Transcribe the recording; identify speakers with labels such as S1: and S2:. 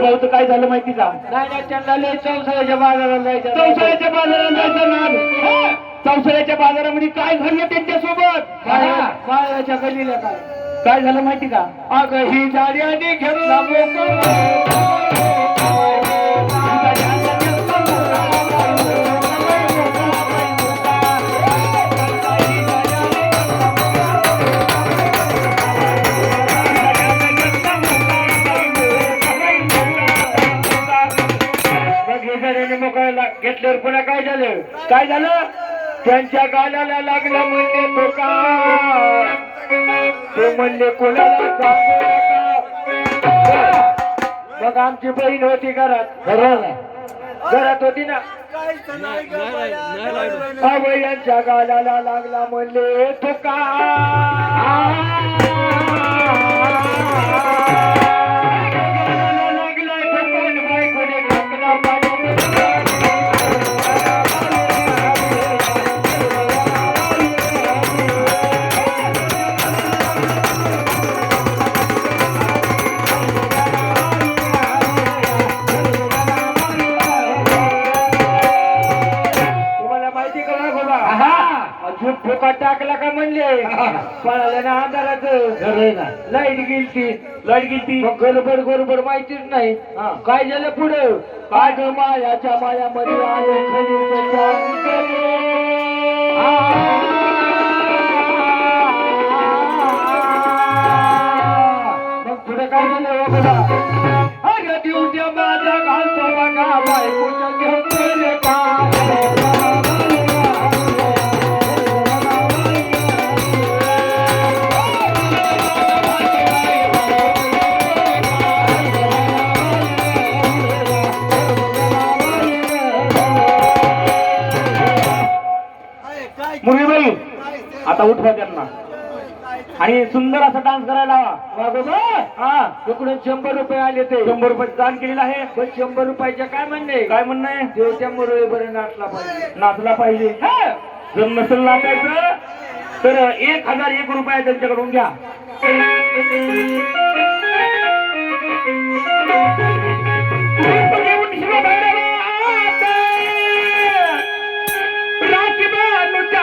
S1: होतं काय झालं माहिती का?
S2: नाही नाही त्यांना लय चौसाळ्याच्या बाजारात जायचं
S1: चौसाळ्याच्या बाजारात जायचं नाद चौसाळ्याच्या बाजारामध्ये काय घडलं त्यांच्यासोबत?
S2: बाळाच्या गलीला काय
S1: काय झालं माहिती का?
S2: अगं ही जाड्याने घेतला मग हे जाड्याने मोकळा घेतल्यावर पुन्हा काय झालं
S1: काय झालं
S2: त्यांच्या गालाला लागला म्हणले तो का ते म्हणले कोणाला मग आमची बहीण होती घरात घरात होती ना यांच्या गालाला लागला म्हणले तो का अजून फुका टाकला का म्हणले? पळाल्या ना अंधाराच. लाइट गेली ती
S1: लाइट गेली
S2: मग गडबड गडबड माहितीच नाही. काय झालं पुढं? काय ग मायाच्या मायामध्ये आले खडीचं
S1: मुरलीबाई आता उठवा त्यांना. आणि सुंदर असा डान्स करायला हा.
S2: शंभर रुपये आले ते.
S1: शंभर रुपये दान केलेलं आहे.
S2: पण शंभर रुपयाच्या काय म्हणणे?
S1: काय म्हणणं? आहे
S2: देवच्या मुरळी बरे नाचला पाहिजे.
S1: नाचला पाहिजे. जर नसेल नाचायचं तर एक हजार एक रुपया त्यांच्याकडून घ्या. ಹಾಕಿ ಬೇಡ ನುಟ್ಟ